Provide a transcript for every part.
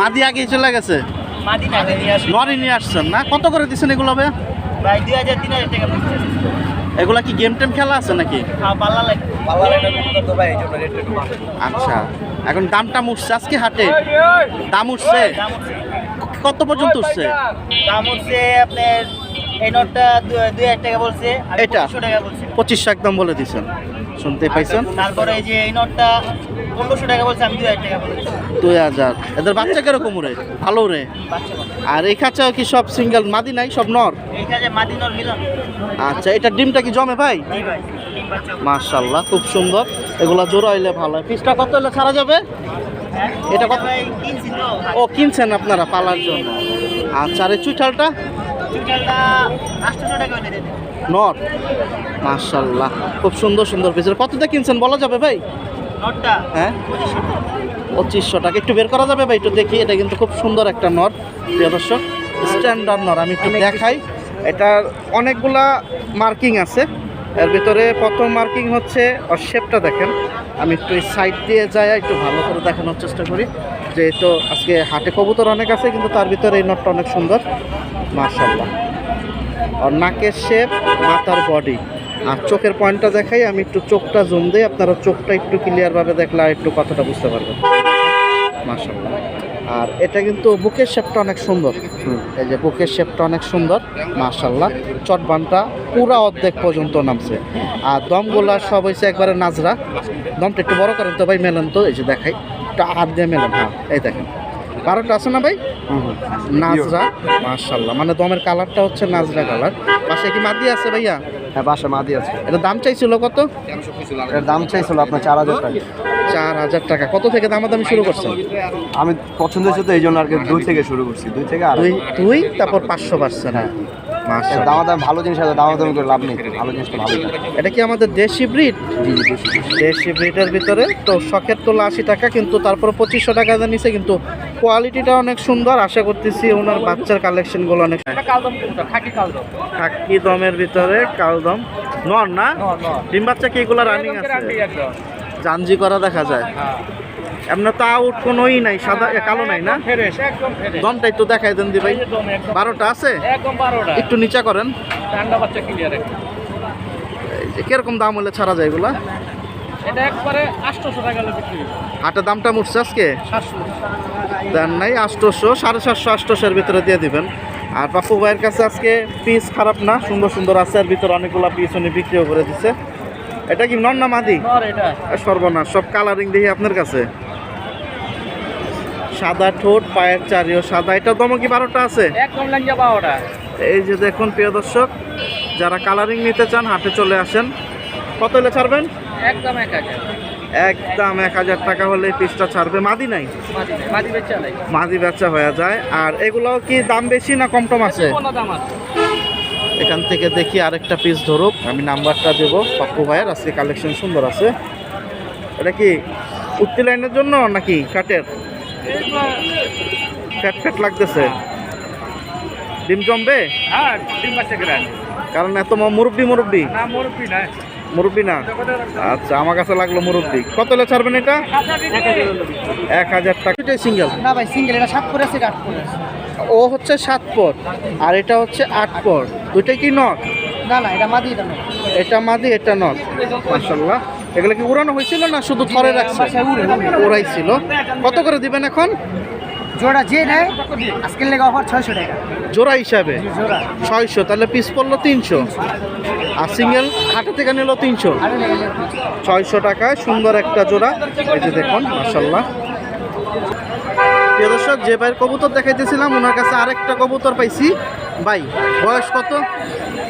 মাদি আগে চলে গেছে? মাদি টাকা নিয়ে নরি নিয়ে আসছেন না? কত করে দিচ্ছেন এগুলো ভাই? ভাই দুই হাজার তিন হাজার টাকা এগুলা কি গেম টেম খেলা আছে নাকি? হ্যাঁ। আচ্ছা এখন দামটা উঠছে আজকে হাটে? দাম উঠছে? কত পর্যন্ত উঠছে? দাম আপনার এই নোটটা দুই হাজার টাকা বলছে এটা? পঁচিশশো টাকা বলছে। পঁচিশশো একদম বলে দিছেন শুনতে পাইছেন? তারপরে এই যে এই নোটটা পনেরোশো টাকা বলছে আমি দুই হাজার টাকা বলেছি। দুই হাজার। এদের বাচ্চা কীরকম রে ভালো রে। আর এই খাঁচাও কি সব সিঙ্গেল মাদি নাই সব নর? মাদি নোট মিলন আচ্ছা এটা ডিমটা কি জমে ভাই? মার্শাল্লাহ খুব সুন্দর। এগুলা জোড়া হইলে ভালো পিসটা কত হলে ছাড়া যাবে? হ্যাঁ? এটা কত? ও কিনছেন আপনারা পালার জন্য। আচ্ছা আর এই চুইঠালটা? নর? মার্শাল্লাহ খুব সুন্দর সুন্দর পিস। কত দিয়ে কিনছেন বলা যাবে ভাই? হ্যাঁ? পঁচিশশো টাকা। একটু বের করা যাবে ভাই একটু দেখি। এটা কিন্তু খুব সুন্দর একটা নর প্রিয় দর্শক। স্ট্যান্ডার্ড নর আমি একটু দেখাই। এটার অনেকগুলা মার্কিং আছে। এর ভিতরে প্রথম মার্কিং হচ্ছে ওর শেপটা দেখেন। আমি একটু এই সাইড দিয়ে যাই একটু ভালো করে দেখানোর চেষ্টা করি। যেহেতু আজকে হাটে কবুতর অনেক আছে কিন্তু তার ভিতরে এই নটটা অনেক সুন্দর। মার্শাল্লাহ আর নাকের শেপ মাথার বডি আর চোখের পয়েন্টটা দেখাই আমি একটু চোখটা জুম দিই আপনারা চোখটা একটু ক্লিয়ারভাবে দেখলে আর একটু কথাটা বুঝতে পারবেন। মাশাল্লাহ আর এটা কিন্তু বুকের শেপটা অনেক সুন্দর। এই যে বুকের শেপটা অনেক সুন্দর মাশাল্লাহ চটবানটা পুরা অর্ধেক পর্যন্ত নামছে। আর দমগুলা সব হয়েছে একবারে নাজরা। দমটা একটু বড় করেন তো ভাই মেলেন তো এই যে দেখাই। একটু হাত দিয়ে মেলেন হ্যাঁ এই দেখেন। বারোটা আছে না ভাই? নাজরা মাশাল্লাহ মানে দমের কালারটা হচ্ছে নাজরা কালার। পাশে কি মাদি আছে ভাইয়া? হ্যাঁ বাসা মাদি আছে। এটা দাম চাইছিল কত? এর দাম চাইছিল আপনার চার হাজার টাকা। চার হাজার টাকা। কত থেকে দামাদামি শুরু করছেন? আমি পছন্দ হয়েছে তো এই জন্য আর কি দুই থেকে শুরু করছি। দুই থেকে আর দুই দুই তারপর পাঁচশো পার্সেন্ট। হ্যাঁ। দামা দাম ভালো জিনিস আছে দামা দামি করে লাভ নেই। ভালো জিনিসটা ভালো এটা কি আমাদের দেশি ব্রিড? দেশি ব্রিডের ভিতরে তো শখের তোলা আশি টাকা কিন্তু তারপর পঁচিশশো টাকা নিছে কিন্তু কোয়ালিটিটা অনেক সুন্দর আশা করতেছি ওনার বাচ্চার কালেকশনগুলো অনেক খাকি দমের ভিতরে কালদম নর না? ডিম বাচ্চা কি এগুলো রানিং আছে? জানজি করা দেখা যায়। এমনি তো আউট কোনোই নাই সাদা এ, কালো নাই না? দমটা একটু দেখাই দেন দি ভাই। বারোটা আছে? একটু নিচা করেন। কীরকম দাম হলে ছাড়া যায় এগুলা? হাটের দামটা উঠছে আজকে? দেন নাই আটশোশো সাড়ে সাতশো আটশোশোর ভিতরে দিয়ে দিবেন। আর পাপ্পু ভাইয়ের কাছে আজকে পিস খারাপ না সুন্দর সুন্দর আছে আর ভিতরে অনেকগুলো পিস উনি বিক্রিও করে দিচ্ছে এটা কি নন না মাদি? সর্বনাশ সব কালারিং দেখি আপনার কাছে? সাদা ঠোঁট পায়ের চারিও সাদা। এটা দম কি বারোটা আছে? এই যে দেখুন প্রিয় দর্শক যারা কালারিং নিতে চান হাটে চলে আসেন। কত হলে ছাড়বেন? একদম এক হাজার। একদম এক হাজার টাকা হলে পিসটা ছাড়বে। মাদি নাই? মাদি বেচা হয়ে যায়। আর এগুলো কি দাম বেশি না কম টম আছে? এখান থেকে দেখি আরেকটা পিস ধরুক। আমি নাম্বারটা দেবো। পাপ্পু ভাইয়ের আজকে কালেকশন সুন্দর আছে। এটা কি উত্তি লাইনের জন্য নাকি কাটের ফ্যাট ফ্যাট লাগতেছে। ডিম জমবে? হ্যাঁ কারণ এত মুরব্বি মুরব্বি। না মুরব্বি না। মুরব্বি না? আচ্ছা আমার কাছে লাগল মুরব্বি। কত হলে ছাড়বেন এটা? এক হাজার টাকা। এটাই সিঙ্গেল না ভাই সিঙ্গেল এটা সাত করে আছে আট করে ও হচ্ছে সাত পর আর এটা হচ্ছে আট পর দুইটাই কি নট না না এটা মাদি এটা এটা মাদি এটা নট মাশাল্লাহ এগুলো কি উড়ানো হয়েছিল না শুধু থরে রাখছে? উড়ে, উড়ে। উড়াইছিল। কত করে দিবেন এখন? জোড়া যে নেয় আজকের লেগে অফার ছয়শো টাকা। জোড়া হিসাবে? জোড়া। ছয়শো তাহলে পিস পড়ল তিনশো। আর সিঙ্গেল হাটে থেকে নিল তিনশো। ছয়শো টাকায় সুন্দর একটা জোড়া। এই যে দেখুন মাসাল্লাহ প্রিয় দর্শক যে ভাইয়ের কবুতর দেখাইতেছিলাম ওনার কাছে আরেকটা কবুতর পাইছি। ভাই বয়স কত?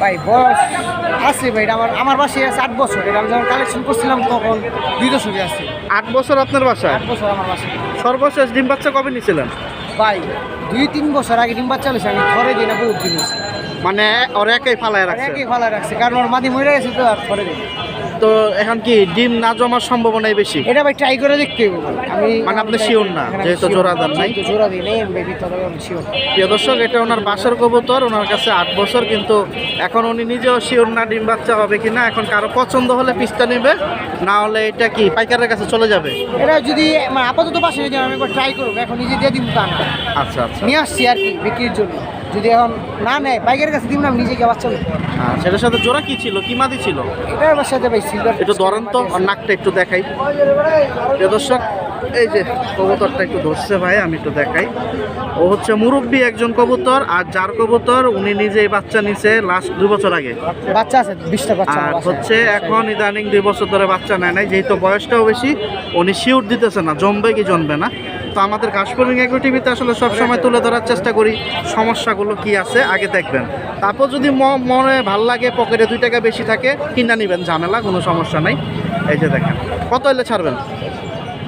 ভাই বয়স আছে ভাই আমার আমার বাসায় আছে আট বছর। এটা আমি যখন কালেকশন করছিলাম তখন দুই দশকে আছে। আট বছর আপনার বাসায়? আট বছর আমার বাসায়। সর্বশেষ ডিম বাচ্চা কবে নিয়েছিলেন ভাই দুই তিন বছর আগে ডিম বাচ্চা হয়েছে আমি ঘরে দিই না বহুত দিন মানে ওর একাই ফালায় রাখছে? একই ফালায় রাখছে কারণ ওর মাদি মরে গেছে তো আর ঘরে দিই তো এখন কি ডিম না জমার সম্ভাবনাই বেশি? এটা ভাই ট্রাই করে দেখতে আমি মানে আপনি sure না, যেহেতু sure জোড়া না। দেন নাই? জোড়া দিই নেই বেবি তবে আমি শিওর প্রিয় দর্শক এটা ওনার বাসার কবুতর ওনার কাছে আট বছর কিন্তু এখন উনি নিজেও শিওর না ডিম বাচ্চা হবে কিনা এখন কারও পছন্দ হলে পিস্তা নেবে না হলে এটা কি পাইকারের কাছে চলে যাবে? এটা যদি মানে আপাতত পাশে যদি আমি একবার ট্রাই করব এখন নিজে দিয়ে দিব তা না। আচ্ছা আচ্ছা। নিয়ে আসছি আর কি বিক্রির জন্য। যদি এখন না নেয় বাইকের কাছে দিব না নিজে গিয়ে বাচ্চা সেটার সাথে জোড়া কি ছিল? কি মাদি ছিল? এটা আমার সাথে ভাই সিলভার একটু ধরেন তো আর নাকটা একটু দেখাই। দর্শক এই যে কবুতরটা একটু ধরছে ভাই আমি একটু দেখাই। ও হচ্ছে মুরব্বী একজন কবুতর আর যার কবুতর উনি নিজেই বাচ্চা নিছে লাস্ট দুই বছর আগে। বাচ্চা আছে বিশটা বাচ্চা আর হচ্ছে এখন ইদানিং দুই বছর ধরে বাচ্চা নেয় নাই যেহেতু বয়সটাও বেশি উনি শিউর দিতেছে না জমবে কি জমবে না। তো আমাদের ঘাসপুরিং এগ্রো টিভিতে আসলে সবসময় তুলে ধরার চেষ্টা করি। সমস্যাগুলো কি আছে আগে দেখবেন। তারপর যদি মনে ভালো লাগে পকেটে দুই টাকা বেশি থাকে কিনা নেবেন ঝামেলা কোনো সমস্যা নাই। এই যে দেখেন কত এলে ছাড়বেন?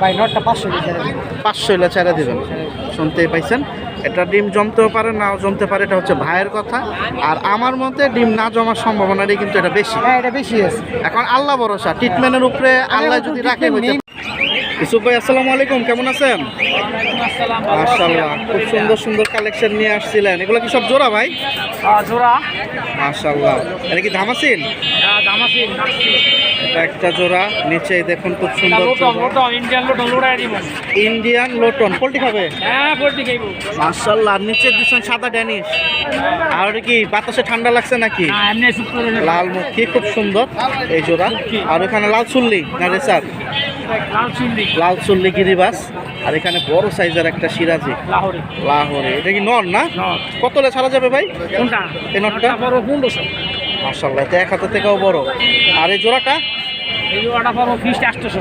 ভাই নটটা পাঁচশো এলে ছেড়ে দেবেন। শুনতেই পাইছেন? এটা ডিম জমতেও পারে নাও জমতে পারে এটা হচ্ছে ভাইয়ের কথা। আর আমার মতে ডিম না জমার সম্ভাবনাটাই কিন্তু এটা বেশি। হ্যাঁ এটা বেশি আছে। এখন আল্লাহ ভরসা ট্রিটমেন্টের উপরে আল্লাহ যদি রাখে ইসুফ ভাই আসসালামু আলাইকুম কেমন আছেন? মাশাল্লাহ খুব সুন্দর সুন্দর কালেকশন নিয়ে আসছিলেন। এগুলো কি সব জোড়া ভাই? জোড়া। মাশাল্লাহ এটা কি ধামাসিন একটা জোড়া নিচে দেখুন খুব সুন্দর ইন্ডিয়ান লোটন পোল্ট্রি খাবে? হ্যাঁ আর নিচে দিচ্ছেন সাদা ড্যানিশ। আর কি বাতাসে ঠান্ডা লাগছে নাকি? লাল মুখী খুব সুন্দর এই জোড়া। আর ওখানে লাল চুল্লি না লাল চুন্দি লাল চুল্লি গিরিবাস। আর এখানে বড় সাইজের একটা সিরাজি। লাহোরে। এটা কি নর না? নর। কত হলে ছাড়া যাবে ভাই? কোনটা? এই নটটা? পনেরোশো। মার্শাল্লাহ এটা এক হাতে থেকেও বড়। আর এই জোড়াটা? এই জোড়াটা ফিস্ট আটশোশো।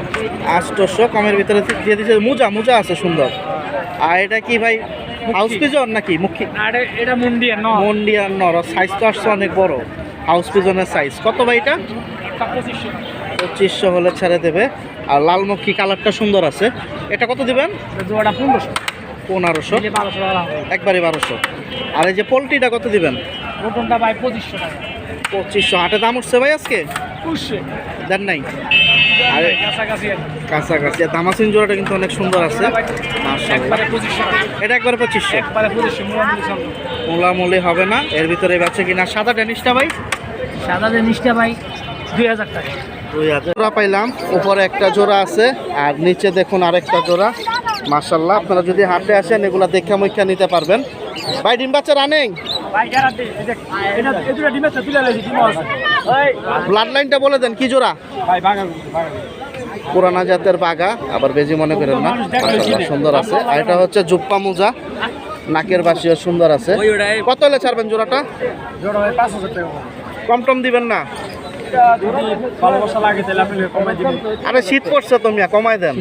আষ্টশো কমের ভিতরে দিয়ে দিয়েছে মোজা মোজা আছে সুন্দর। আর এটা কি ভাই হাউস পিজন নাকি? মুখী। এটা এটা মুন্ডিয়ান ন নর। সাইজ তো আসছে অনেক বড়। হাউস পিজনের সাইজ কত ভাই এটা? পঁচিশশো। হলে ছেড়ে দেবে। আর লালমুখী কালারটা সুন্দর আছে। এটা কত দিবেন? জোড়াটা পনেরোশো। পনেরোশো। একবারে বারোশো। আর এই যে পোলট্রিটা কত দিবেন? লোটনটা ভাই পঁচিশশো টাকা। পঁচিশশো। হাটে দাম উঠছে ভাই আজকে? দেন নাই? আরে। কাছাকাছি আর দামাসিন জোড়াটা কিন্তু অনেক সুন্দর আছে। এটা একবারে পঁচিশশো। মোলামুলি হবে না। এর ভিতরে বাচ্চা কিনা সাদা ড্যানিশটা ভাই? সাদা যে ভাই দুই হাজার টাকা। দুই হাজার। জোড়া পাইলাম। উপরে একটা জোড়া আছে। আর নিচে দেখুন আরেকটা জোড়া। মার্শাল্লাহ আপনারা যদি হাটে আসেন এগুলা দেখা মুখা নিতে পারবেন। ভাই ডিম বাচ্চা রানিং? ভাই গ্যারান্টি এটা এই দুটো ডিমের তো তুলে লেছি ডিমও আছে ওই ব্লাড লাইনটা বলে দেন কি জোড়া? পুরানা জাতের বাগা আবার বেজি মনে করেন না। সুন্দর আছে। আর এটা হচ্ছে জুপ্পা মোজা। নাকের বাসিও সুন্দর আছে। কত হলে ছাড়বেন জোড়াটা? কম টম দিবেন না? আরে শীত পড়ছে তো মিয়া কমাই দেন।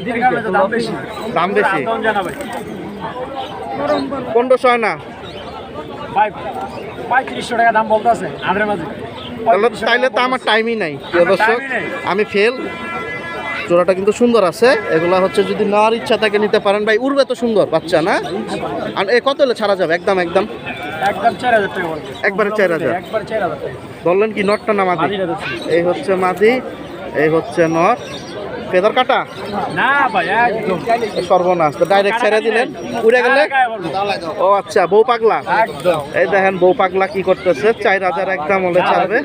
দাম বেশি। পনেরোশো না? ভাই পঁয়ত্রিশশো টাকা দাম বলতে আছে মাঝে। তাইলে তো আমার টাইমই নাই দর্শক আমি ফেল জোড়াটা কিন্তু সুন্দর আছে এগুলা হচ্ছে যদি নেওয়ার ইচ্ছা থাকে নিতে পারেন। ভাই উড়বে তো সুন্দর বাচ্চা না? আর এ কত হলে ছাড়া যাবে? একদম একদম। একবার চার হাজার। বললেন কি নটটা না মাদি? এই হচ্ছে মাদি এই হচ্ছে নট। ফেদার কাটা? না ভাই একদম। সর্বনাশ তো ডাইরেক্ট ছেড়ে দিলেন। উড়ে গেলে? ও আচ্ছা বউ পাগলা? এই দেখেন বউ পাগলা কি করতেছে? চার হাজার একদম হলে ছাড়বে।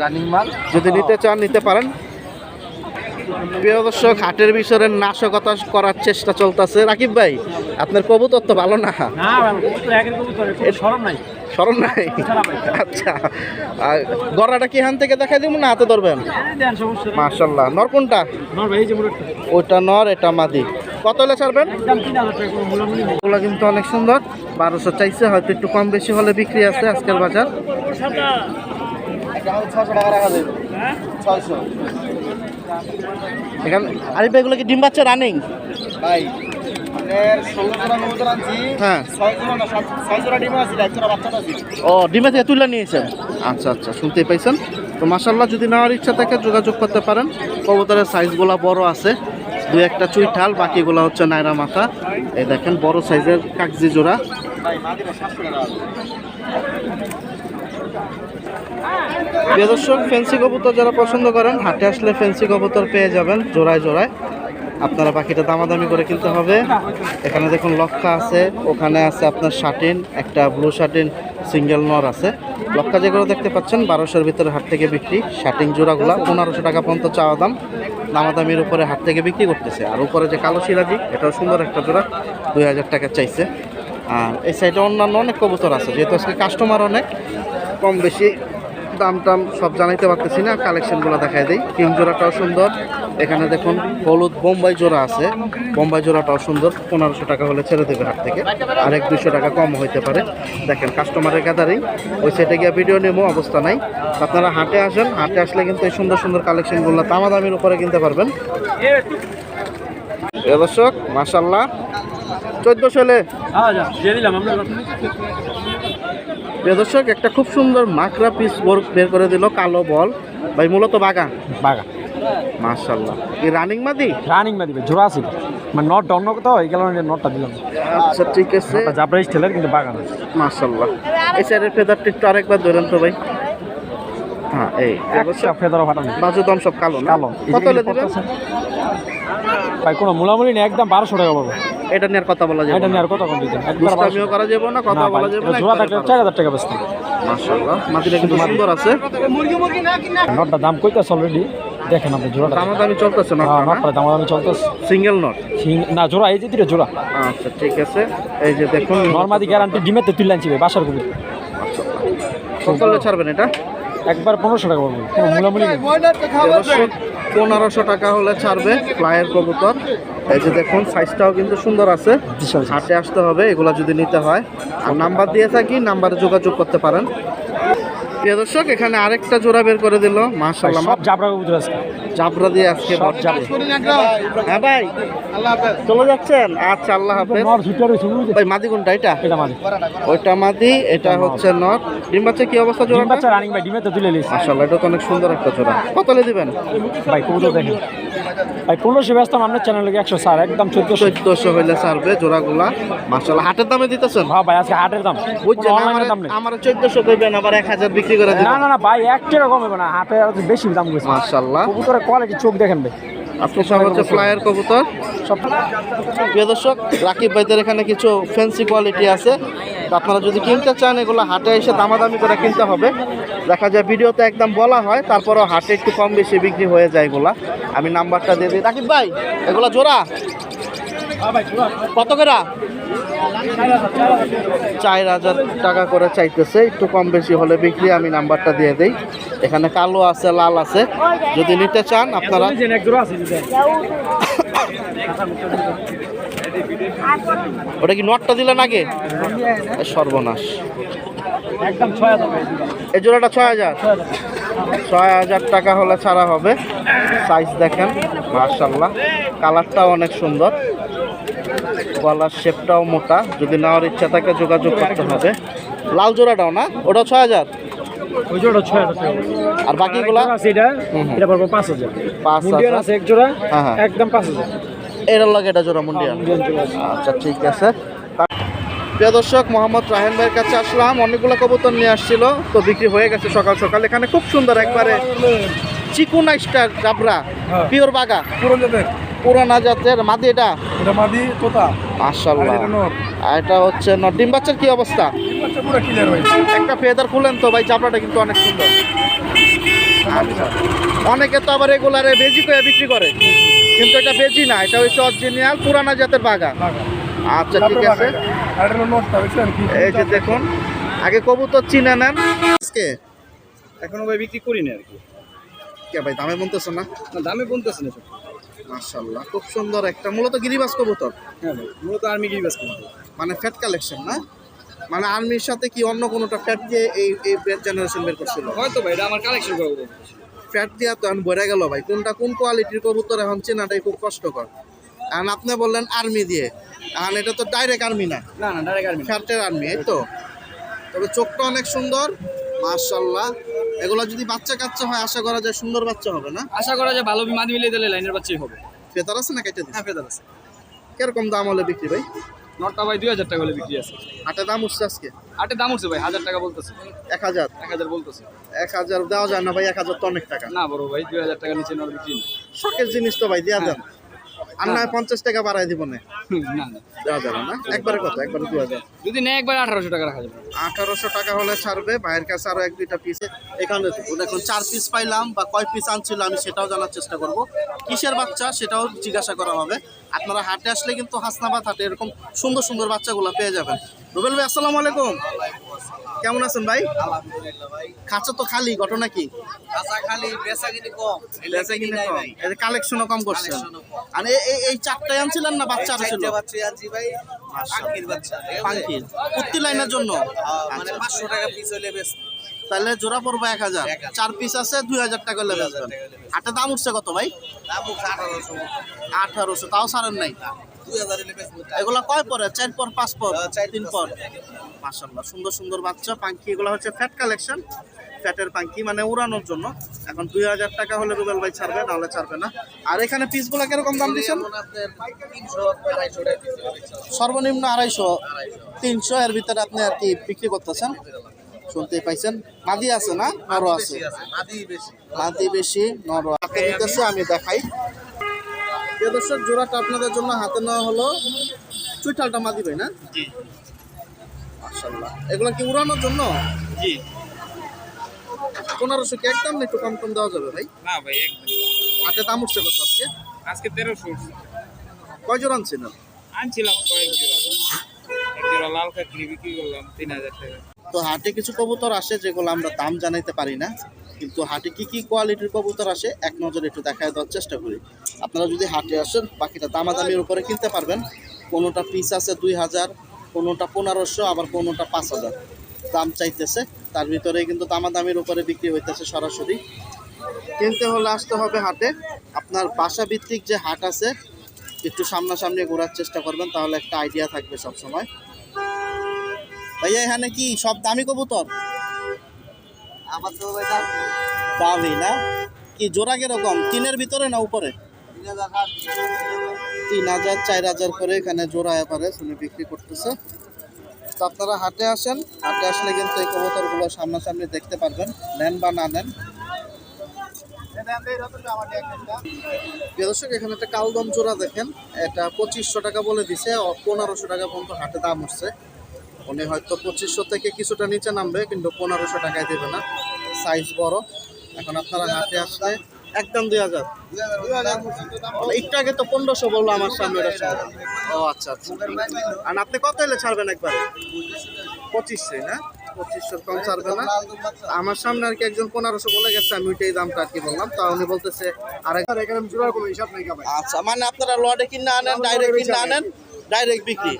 যদি নিতে চান নিতে পারেন। প্রিয় দর্শক হাটের বিষয়ে নাশকতা করার চেষ্টা চলতেছে। রাকিব ভাই আপনার কবুতর তো ভালো না। স্মরণ নাই আচ্ছা আর গড়াটা কি এখান থেকে দেখাই দিব না হাতে ধরবেন। মার্শাল্লাহ নর কোনটা। ওইটা নর, এটা মাদি কত হলে ছাড়বেন ওগুলো কিন্তু অনেক সুন্দর, বারোশো চাইছে, হয়তো একটু কম বেশি হলে বিক্রি আছে আজকের বাজার? এখানে আরিফ ভাই কি ডিম বাচ্চা রানিং হ্যাঁ। ছয় জোড়া না সাত ছয় জোড়া ডিমও আছে এক জোড়া বাচ্চা আছে। ও ডিমে থেকে তুলে নিয়েছেন আচ্ছা আচ্ছা শুনতেই পাইছেন? তো মাসাল্লাহ যদি নেওয়ার ইচ্ছা থাকে যোগাযোগ করতে পারেন। কবুতরের সাইজগুলো বড় আছে। দু একটা চুইঠাল বাকিগুলো হচ্ছে নায়রা মাথা। এই দেখেন বড় সাইজের কাগজি জোড়া। দর্শক ফেন্সি কবুতর যারা পছন্দ করেন হাটে আসলে ফেন্সি কবুতর পেয়ে যাবেন জোড়ায় জোড়ায়। আপনারা পাখিটা দামাদামি করে কিনতে হবে। এখানে দেখুন লক্ষা আছে, ওখানে আছে আপনার শাটিন একটা ব্লু শাটিন সিঙ্গেল নর আছে। লক্ষা যেগুলো দেখতে পাচ্ছেন, বারোশোর ভিতরে হাট থেকে বিক্রি শাটিং জোড়াগুলা, পনেরোশো টাকা পর্যন্ত চাওয়া দাম। দামাদামির উপরে হাট থেকে বিক্রি করতেছে। আর উপরে যে কালো সিরাজি এটাও সুন্দর একটা জোড়া, দুই হাজার টাকা চাইছে। আর এই সাইডে অন্যান্য অনেক কবুতর আছে, যেহেতু আজকে কাস্টমার অনেক, কম বেশি দাম টাম সব জানাইতে পারতেছি না কালেকশনগুলো দেখাই দিই। কিং জোড়াটাও সুন্দর। এখানে দেখুন, হলুদ বোম্বাই জোড়া আছে। বোম্বাই জোড়াটাও সুন্দর। পনেরোশো টাকা হলে ছেড়ে দেবে হাট থেকে। আর এক দুশো টাকা কম হইতে পারে। দেখেন কাস্টমারের গ্যাদারিং ওই সাইডে গিয়ে ভিডিও নেব, অবস্থা নাই। আপনারা হাটে আসেন। হাটে আসলে কিন্তু এই সুন্দর সুন্দর কালেকশনগুলো দামাদামির উপরে কিনতে পারবেন। দর্শক মাসাল্লাহ চোদ্দ সালে হ্যাঁ যা দিয়ে দিলাম আমরা প্রিয় দর্শক একটা খুব সুন্দর মাকড়া পিস বের করে দিল কালো বল। ভাই মূলত বাগা বাগা মাশাল্লাহ কি রানিং মাদি? রানিং মা দিবে জোড়া আছে মানে নটটা অন্য কোথাও এই কারণে নটটা দিলাম। আচ্ছা ঠিক আছে। জাবরা স্টেলের কিন্তু বাগান আছে। মাশাল্লাহ এই সাইডের ফেদারটা একটু আরেকবার ধরেন তো ভাই। হ্যাঁ এই বাজু দম সব কালো কালো। কত হলে দিবেন? ভাই কোনো মূলামূলি নেই একদম বারোশো টাকা পাবো এটা নিয়ে আর কথা বলা যাবে এটা না। নিয়ে আর কত কম দুষ্টামিও করা যাবে না কথা বলা যাবে না জোড়া থাকলে চার হাজার টাকা মাটিটা কিন্তু সুন্দর আছে। নটটা দাম কইতাছে অলরেডি দেখেন আপনি জোড়াটা। দামাদামি চলতেছে না হ্যাঁ নটটা দাম দামি চলতেছে। সিঙ্গেল নট না জোড়া এই যে দুটো জোড়া। আচ্ছা ঠিক আছে। এই যে দেখুন নর্মাদি গ্যারান্টি ডিমেতে তুলে আনছি বাসার কবি। ছাড়বেন এটা? একবার পনেরোশো টাকা কোনো মূলামূলি পনেরোশো টাকা হলে ছাড়বে ফ্লাইয়ের কবুতর। এই যে দেখুন সাইজটাও কিন্তু সুন্দর আছে। হাটে আসতে হবে এগুলো যদি নিতে হয়। আর নাম্বার দিয়ে থাকি নাম্বারে যোগাযোগ করতে পারেন। প্রিয় দর্শক এখানে আরেকটা জোড়া বের করে দিল। সব জাবরা কবুতর আছে জাবরা দিয়ে আজকে। জাবরা হ্যাঁ ভাই চলে যাচ্ছেন? আচ্ছা আল্লাহ হাফেজ। নর? ভাই মাদি কোনটা? এটা? ওইটা মাদি এটা হচ্ছে নট ডিম বাচ্চা কি অবস্থা ডিম জোড়াটা বাচ্চা রানিং ভাই ডিমেতে তুলে লিস মাশাল্লাহ এটা তো অনেক সুন্দর একটা জোড়া। কতলে দিবেন? ভাই কবুতর দেখেন। ভাই পনেরোশো ব্যস্ত আপনার চ্যানেলে একশো স্যার একদম চোদ্দশো। চোদ্দশো হইলে ছাড়বে জোড়াগুলা। মাশাল্লাহ হাটের দামে দিতেছেন? হ্যাঁ ভাই আজকে হাটের দাম। বুঝছেন দাম নেই। আমার চোদ্দশো আবার এক হাজার বিক্রি করে না না না ভাই এক টাকা কম না। হাটে বেশি দাম কবুতরের কোয়ালিটি চোখ দেখেন ভাই। আপনি সব হচ্ছে ফ্লায়ার কবুতর। সব প্রিয় দর্শক রাকিব ভাইদের এখানে কিছু ফ্যান্সি কোয়ালিটি আছে। আপনারা যদি কিনতে চান এগুলো হাটে এসে দামাদামি করে কিনতে হবে। দেখা যায় ভিডিওতে একদম বলা হয় তারপরেও হাটে একটু কম বেশি বিক্রি হয়ে যায় এগুলা। আমি নাম্বারটা দিয়ে দিই। রাকিব ভাই এগুলা জোড়া? কত করে? চার হাজার টাকা করে চাইতেছে। একটু কম বেশি হলে বিক্রি, আমি নাম্বারটা দিয়ে দিই। এখানে কালো আছে, লাল আছে। যদি নিতে চান, আপনারা। ওটা কি নটটা দিলেন আগে? সর্বনাশ। এই জোড়াটা ছয় হাজার। ছয় হাজার টাকা হলে ছাড়া হবে। সাইজ দেখেন মার্শাল্লাহ কালারটাও অনেক সুন্দর। গলার শেপটাও মোটা। যদি নেওয়ার ইচ্ছা থাকে যোগাযোগ করতে হবে। লাল জোড়াটাও না? ওটা ছয় হাজার? ওই জোড়াটা ছয় হাজার আর বাকিগুলা? আছে এটা হুম হুম। এটা পড়ব পাঁচ হাজার। পাঁচ হাজার? আছে এক জোড়া হ্যাঁ, হ্যাঁ। একদম পাঁচ হাজার। এটার লাগে এটা জোড়া জোড়া আছে। আচ্ছা ঠিক আছে। প্রিয় দর্শক মোহাম্মদ রাহেন ভাইয়ের কাছে আসলাম। অনেকগুলো কবুতর নিয়ে আসছিল তো বিক্রি হয়ে গেছে সকাল সকাল। এখানে খুব সুন্দর একবারে চিকুনা স্টার জাবরা হ্যাঁ। পিওর বাগা। পুরো পুরানা জাতের মাদি এটা? এটা মাদি তোতা। মাশাল্লাহ আর এটা হচ্ছে নট ডিম বাচ্চার কি অবস্থা? বাচ্চা পুরো ক্লিয়ার হয়েছে একটা ফেদার খুলেন তো ভাই চাপড়াটা কিন্তু অনেক সুন্দর। অনেকে তো আবার রেগুলারে বেজি করে বিক্রি করে। কিন্তু এটা বেজি না এটা হচ্ছে অরিজিনাল পুরানা জাতের বাগা। আচ্ছা ঠিক আছে। এই যে দেখুন আগে কবুতর চিনে নেন। আজকে এখনও ভাই বিক্রি করি না আর কি। কে ভাই দামে বলতেছো না? না দামে বলতেছে না মাশাল্লাহ খুব সুন্দর একটা মূলত গিরিবাস কবুতর? হ্যাঁ ভাই মূলত আর্মি গিরিবাস করব মানে ফ্যাট কালেকশন না? মানে আর্মির সাথে কি অন্য কোনোটা ফ্যাট দিয়ে এই এই জেনারেশন বের করছিল? হয়তো ভাই এটা আমার কালেকশন করব ফ্যাট দিয়া তো এখন বেড়ে গেল ভাই কোনটা কোন কোয়ালিটির কবুতর এখন চেনাটাই খুব কষ্টকর। এখন আপনি বললেন আর্মি দিয়ে এখন এটা তো ডাইরেক্ট আর্মি না? না না ডাইরেক্ট আর্মি ফ্যাটের আর্মি এই তো? তবে চোখটা অনেক সুন্দর। মাশাল্লাহ এগুলো যদি বাচ্চা কাচ্চা হয় আশা করা যায় সুন্দর বাচ্চা হবে না? আশা করা যায় ভালো মাদি মিলিয়ে দিলে লাইনের বাচ্চাই হবে। ফেতার আছে না কেটে হ্যাঁ ফেদার আছে। কীরকম দাম হলে বিক্রি ভাই? নটটা ভাই দুই হাজার টাকা হলে বিক্রি আছে। হাটে দাম উঠছে আজকে? আটের দাম উঠছে ভাই হাজার টাকা বলতেছে। এক হাজার? এক হাজার বলতেছে। এক হাজার দেওয়া যায় না ভাই এক হাজার তো অনেক টাকা। না বড় ভাই দুই হাজার টাকা নিচে নট বিক্রি না শখের জিনিস তো ভাই দেওয়া যান আর না পঞ্চাশ টাকা বাড়াই দিব না। হুম, না না। দেওয়া যাবে না। একবারে কত? একবারে দু হাজার। যদি একবার আঠারোশো টাকা রাখা যাবে। আঠারোশো টাকা হলে ছাড়বে ভাইয়ের কাছে আরও এক দুইটা পিস এখানে চার পিস পাইলাম বা কয় পিস আনছিল আমি সেটাও জানার চেষ্টা করব। কিসের বাচ্চা সেটাও জিজ্ঞাসা করা হবে। আপনারা হাটে আসলে কিন্তু হাসনাবাদ হাটে এরকম সুন্দর সুন্দর বাচ্চাগুলো পেয়ে যাবেন। রুবেল ভাই আসসালামু আলাইকুম। কেমন আছেন ভাই? খাঁচা তো খালি ঘটনা কি? কালেকশনও কম। করছেন। আর এই চারটায় আনছিলেন না বাচ্চা আরও ছিল? লাইনের জন্য? মানে পাঁচশো টাকা পিস হলে বেশ তাহলে জোড়া পড়ব এক হাজার। চার পিস আছে দুই হাজার টাকা হলে বেচবেন। হাটে দাম উঠছে কত ভাই? আঠারোশো। আঠারোশো তাও সারেন নাই? এগুলা কয় পরে? চার পর পাঁচ পর? চার তিন পর? মাসাল্লাহ সুন্দর সুন্দর বাচ্চা। পাঙ্কি এগুলো হচ্ছে ফ্যাট কালেকশন ফ্যাটের পাঙ্কি মানে উড়ানোর জন্য। এখন দুই হাজার টাকা হলে রুবেল ভাই ছাড়বে নাহলে ছাড়বে না। আর এখানে পিসগুলো কীরকম দাম দিচ্ছেন। সর্বনিম্ন আড়াইশো। তিনশো এর ভিতরে আপনি আর কি বিক্রি করতেছেন? শুনতে পাইছেন। মাদি আছে না? আরও আছে? মাদি বেশি। নর আমি দেখাই। দর্শক জোড়াটা আপনাদের জন্য হাতে নেওয়া হলো চুইঠালটা মাদি ভাই না? জি। এগুলো কি উড়ানোর জন্য? জি। পনেরোশো কি একদম একটু কম কম দেওয়া যাবে ভাই? না ভাই একদম। হাতে দাম উঠছে কত আজকে? আজকে তেরোশো কয় জোড়া আনছিলেন? আনছিলাম কয়েক জোড়া। এক জোড়া লাল কাকড়ি বিক্রি করলাম তিন হাজার টাকা। তো হাটে কিছু কবুতর আসে যেগুলো আমরা দাম জানাইতে পারি না। কিন্তু হাটে কি কি কোয়ালিটির কবুতর আসে এক নজরে একটু দেখায় দেওয়ার চেষ্টা করি। আপনারা যদি হাটে আসেন বাকিটা দামাদামির উপরে কিনতে পারবেন। কোনোটা পিস আছে দুই হাজার কোনোটা পনেরোশো আবার কোনোটা পাঁচ হাজার। দাম চাইতেছে তার ভিতরে কিন্তু দামাদামির উপরে বিক্রি হইতেছে সরাসরি। কিনতে হলে আসতে হবে হাটে। আপনার বাসা ভিত্তিক যে হাট আছে একটু সামনাসামনি ঘোরার চেষ্টা করবেন তাহলে একটা আইডিয়া থাকবে সব সময় ভাইয়া এখানে কি সব দামি কবুতর? আমার তো ভাই দামি না। কি জোড়া কীরকম? তিনের ভিতরে না উপরে? তিন হাজার, চার হাজার করে এখানে জোড়া এপারে শুনে বিক্রি করতেছে। তো আপনারা হাটে আসেন। হাটে আসলে কিন্তু এই কবুতরগুলো সামনাসামনি দেখতে পারবেন। নেন বা না নেন। দর্শক, এখানে একটা কালদম জোড়া দেখেন। এটা পঁচিশশো টাকা বলে দিছে। পনেরোশো টাকা পর্যন্ত হাটে দাম উঠছে উনি হয়তো পঁচিশশো থেকে কিছুটা নিচে নামবে, কিন্তু পনেরোশো টাকায় দেবে না। সাইজ বড়। এখন আপনারা হাটে আসলে একদম দুই হাজার। একটু আগে তো পনেরোশো বলল আমার সামনে ও আচ্ছা আচ্ছা। আর আপনি কত এলে ছাড়বেন একবার? পঁচিশশো না? পঁচিশশো কম ছাড়বে না। আমার সামনে আর কি একজন পনেরোশো বলে গেছে আমি ওইটাই দামটা আর কি বললাম। তা উনি বলতেছে আর আর এখানে জোড়ার কোনো হিসাব নাই আচ্ছা মানে আপনারা লটে কিনে আনেন ডাইরেক্ট কিনে আনেন। ডাইরেক্ট বিক্রি।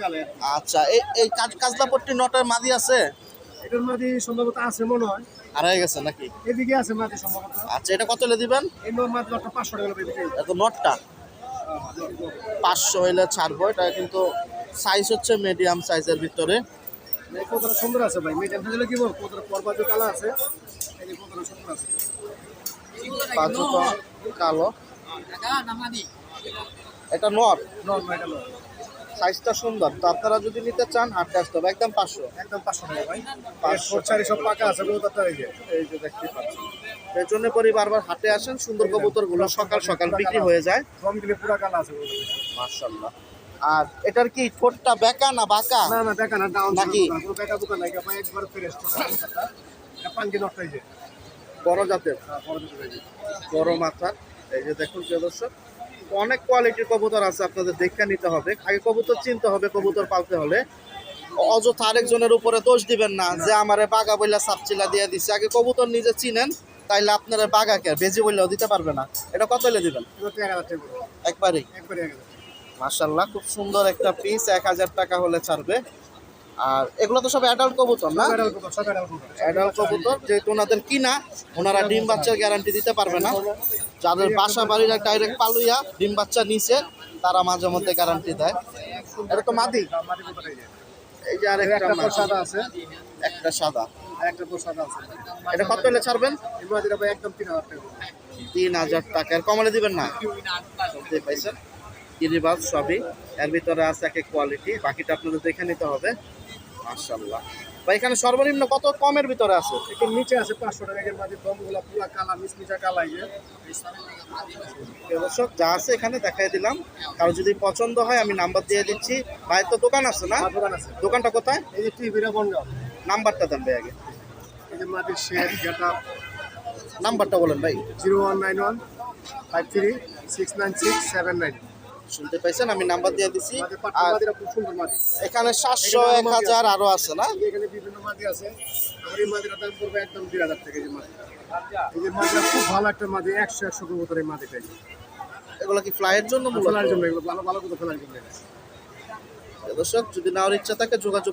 চলে আচ্ছা এই এই কাজ কাজলাপট্টি নটার মাদি আছে? এটার মধ্যে সম্ভবত আছে মনে হয়। আর গেছে নাকি? এদিকে আছে মাঝে সম্ভবত। আচ্ছা এটা কত হলে দিবেন? এই নোর মাত্র একটা পাঁচশো টাকা দিতে এত নটটা? পাঁচশো হইলে ছাড়বো এটা কিন্তু সাইজ হচ্ছে মিডিয়াম সাইজের ভিতরে। কতটা সুন্দর আছে ভাই? মিডিয়াম সাইজের কি বল কতটা পরবাজু কালা আছে? এই কতটা সুন্দর আছে। পাঁচশো কালো। এটা নট ভাই এটা সাইজটা সুন্দর। তো আপনারা যদি নিতে চান হাটে আসতে হবে একদম পাঁচশো। একদম পাঁচশো টাকা ভাই। পাঁচশো। চারি সব পাকা আছে এই যে এই যে দেখতে পাচ্ছেন। এই জন্য করি বারবার হাটে আসেন সুন্দর কবুতরগুলো সকাল সকাল বিক্রি হয়ে যায়। রং দিলে পুরা কালা আছে মার্শাল্লাহ আর এটার কি ঠোঁটটা বেকা না বাঁকা? না না দেখা না ডাউন নাকি? বেকা দোকান নাই ভাই একবার ফ্রেশ এটা পাঙ্গি নটটাই যে। বড় জাতের। হ্যাঁ, বড় যে। মাথার। এই যে দেখুন প্রিয় দর্শক। অনেক কোয়ালিটির কবুতর আছে আপনাদের দেখে নিতে হবে। আগে কবুতর চিনতে হবে কবুতর পালতে হলে। অযথা আরেকজনের উপরে দোষ দিবেন না যে আমারে বাগা বইলা সাপচিলা দিয়ে দিছে। আগে কবুতর নিজে চিনেন তাইলে আপনারা বাগাকে বেজি বললেও দিতে পারবে না। এটা কত হলে দিবেন। একবারেই? মার্শাল্লাহ খুব সুন্দর একটা পিস এক হাজার টাকা হলে ছাড়বে। আর এগুলো তো সব অ্যাডাল্ট কবুতর না? অ্যাডাল্ট কবুতর, যেহেতু ওনাদের কিনা ওনারা ডিম বাচ্চার গ্যারান্টি দিতে পারবে না। যাদের বাসা বাড়িরা ডাইরেক্ট পালুইয়া ডিম বাচ্চা নিচে তারা মাঝে মধ্যে গ্যারান্টি দেয়। এটা তো মাদি? এই যে। আরেকটা একটা সাদা আছে। একটা সাদা। একটা সাদা আছে। এটা কত হলে ছাড়বেন? একদম তিন হাজার টাকা। তিন হাজার কমলে দিবেন না? পাইছেন? সবই। এর ভিতরে আছে এক এক কোয়ালিটি বাকিটা আপনাদের দেখে নিতে হবে। মাশাল্লাহ ভাই এখানে সর্বনিম্ন কত কমের ভিতরে আছে? একটু নিচে আছে পাঁচশো টাকা এর মাঝে দমগুলা পুরা কালা মিসমিচা কালা ইয়ে দর্শক যা আছে এখানে দেখাই দিলাম। কারও যদি পছন্দ হয় আমি নাম্বার দিয়ে দিচ্ছি। ভাই তো দোকান আছে না? দোকান আছে। দোকানটা কোথায়? এই যে টিভিটা বনগাঁও নাম্বারটা দেন ভাই আগে। এই যে মাটির শেড গেট নাম্বারটা বলেন ভাই। Zero one nine one five three six nine six seven nine. শুনতে পাইছেন আমি নাম্বার দিয়ে দিছি। আর এখানে সাতশো এক হাজার আরও আছে না? এখানে বিভিন্ন মাটি আছে। আমার এই মাটিটার দাম পড়বে একদম দুই হাজার টাকা যে মাটি এই যে মাটিটা খুব ভালো একটা মাটি একশো একশো কবুতর এই মাটিটা এগুলো কি ফ্লাইয়ের জন্য মূলত? ফেলার জন্য এগুলো ভালো ভালো করে ফেলার জন্য। দর্শক যদি নেওয়ার ইচ্ছা থাকে যোগাযোগ